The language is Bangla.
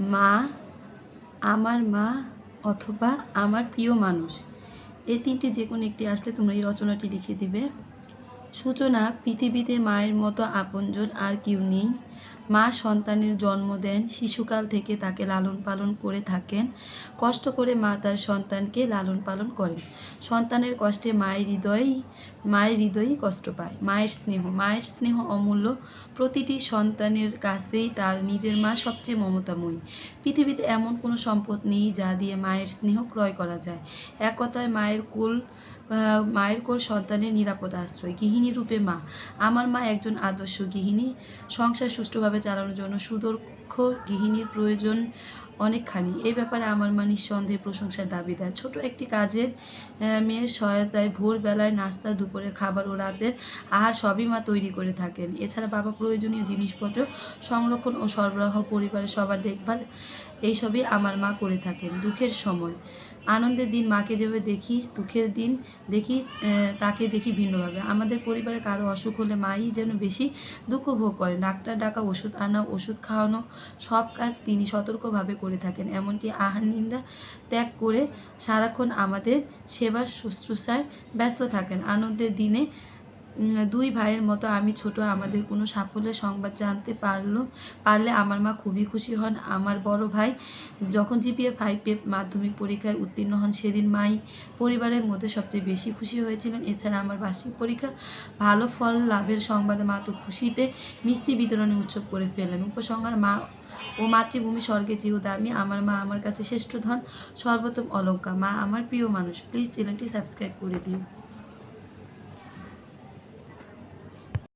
মা, আমার মা অথবা আমার প্রিয় মানুষ। এই তিনটি যে কোনো একটি আসলে তোমরা এই রচনাটি লিখে দিবে। সূচনা পৃথিবীতে মায়ের মতো আপনজন আর কেউ নেই। মা সন্তানের জন্ম দেন, শিশুকাল থেকে তাকে লালন পালন করে থাকেন। কষ্ট করে মা তার সন্তানকে লালন পালন করেন। সন্তানের কষ্টে মায়ের হৃদয়, মায়ের হৃদয়ই কষ্ট পায়। মায়ের স্নেহ মায়ের স্নেহ অমূল্য। প্রতিটি সন্তানের কাছেই তার নিজের মা সবচেয়ে মমতাময়ী। পৃথিবীতে এমন কোনো সম্পদ নেই যা দিয়ে মায়ের স্নেহ ক্রয় করা যায়। এক কথায় মায়ের কোল মায়ের কোল সন্তানের নিরাপদ আশ্রয়। গৃহিণী রূপে মা। আমার মা একজন আদর্শ গৃহিণী। সংসার সুষ্ঠুভাবে চালানোর জন্য সুদক্ষ গৃহিণীর প্রয়োজন অনেকখানি। এই ব্যাপারে আমার মা নিঃসন্দেহে প্রশংসার দাবিদার। ছোট একটি কাজের মেয়ের সহায়তায় ভোরবেলায় নাস্তা, দুপুরে খাবার ও রাতের আহার সবই মা তৈরি করে থাকেন। এছাড়া বাবা প্রয়োজনীয় জিনিসপত্র সংরক্ষণ ও সরবরাহ, পরিবারের সবার দেখভাল, এইসবই আমার মা করে থাকেন। দুঃখের সময়। আনন্দের দিন মাকে যেভাবে দেখি, দুঃখের দিন দেখি তাকে দেখি ভিন্নভাবে। আমাদের পরিবারে কারও অসুখ হলে মাই যেন বেশি দুঃখ ভোগ করে ডাক্তার ডাকা ওষুধ আনা, ওষুধ খাওয়ানো, সব কাজ তিনি সতর্কভাবে করে থাকেন। এমনকি আহার, নিন্দা ত্যাগ করে সারাক্ষণ আমাদের সেবা শুশ্রূষায় ব্যস্ত থাকেন। আনন্দের দিনে দুই ভাইয়ের মতো আমি ছোট, আমাদের কোনো সাফল্যের সংবাদ জানতে পারল, পারলে আমার মা খুবই খুশি হন। আমার বড় ভাই যখন জিপিএ ফাইভে মাধ্যমিক পরীক্ষায় উত্তীর্ণ হন, সেদিন মাই পরিবারের মধ্যে সবচেয়ে বেশি খুশি হয়েছিলেন। এছাড়া আমার বার্ষিক পরীক্ষা ভালো ফল লাভের সংবাদে মা তো খুশিতে মিষ্টি বিতরণে উৎসব করে ফেলেন। উপসংহার মা ও মাতৃভূমি স্বর্গে জিও দামি আমার মা আমার কাছে শ্রেষ্ঠ ধন, সর্বোত্তম অলঙ্কার। মা আমার প্রিয় মানুষ, প্লিজ চ্যানেলটি সাবস্ক্রাইব করে দিও।